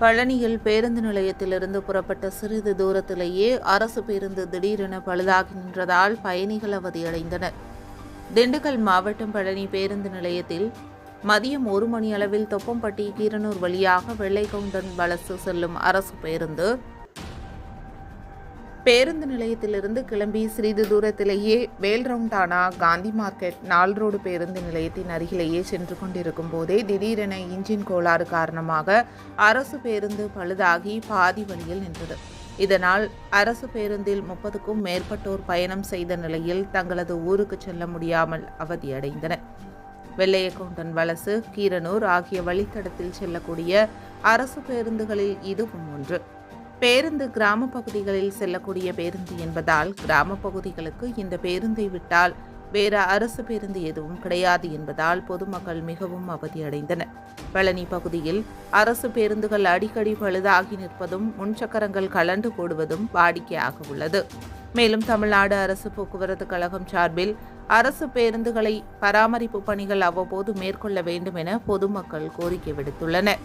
பழனியில் பேருந்து நிலையத்திலிருந்து புறப்பட்ட சிறிது தூரத்திலேயே அரசு பேருந்து திடீரென பழுதாகி நின்றதால் பயணிகள் அவதியடைந்தனர். திண்டுக்கல் மாவட்டம் பழனி பேருந்து நிலையத்தில் மதியம் ஒரு மணி அளவில் தொப்பம்பட்டி கீரனூர் வழியாக வெள்ளைகவுண்டன் வலசு செல்லும் அரசு பேருந்து பேருந்து நிலையத்திலிருந்து கிளம்பி சிறிது தூரத்திலேயே வேல்ரவுண்டானா காந்தி மார்க்கெட் நால் ரோடு பேருந்து நிலையத்தின் அருகிலேயே சென்று கொண்டிருக்கும் போதே திடீரென இன்ஜின் கோளாறு காரணமாக அரசு பேருந்து பழுதாகி பாதி வழியில் நின்றது. இதனால் அரசு பேருந்தில் முப்பதுக்கும் மேற்பட்டோர் பயணம் செய்த நிலையில் தங்களது ஊருக்கு செல்ல முடியாமல் அவதியடைந்தனர் வெள்ளையக்கவுண்டன் வலசு கீரனூர் ஆகிய வழித்தடத்தில் செல்லக்கூடிய அரசு பேருந்துகளில் இதுவும் ஒன்று. பேருந்து கிராம பகுதிகளில் செல்லக்கூடிய பேருந்து என்பதால் கிராம பகுதிகளுக்கு இந்த பேருந்தை விட்டால் வேறு அரசு பேருந்து எதுவும் கிடையாது என்பதால் பொதுமக்கள் மிகவும் அவதியடைந்தனர். பழனி பகுதியில் அரசு பேருந்துகள் அடிக்கடி பழுதாகி நிற்பதும் முன்சக்கரங்கள் கலண்டு போடுவதும் வாடிக்கையாக உள்ளது. மேலும் தமிழ்நாடு அரசு போக்குவரத்து கழகம் சார்பில் அரசு பேருந்துகளை பராமரிப்பு பணிகள் அவ்வப்போது மேற்கொள்ள வேண்டும் என பொதுமக்கள் கோரிக்கை விடுத்துள்ளனர்.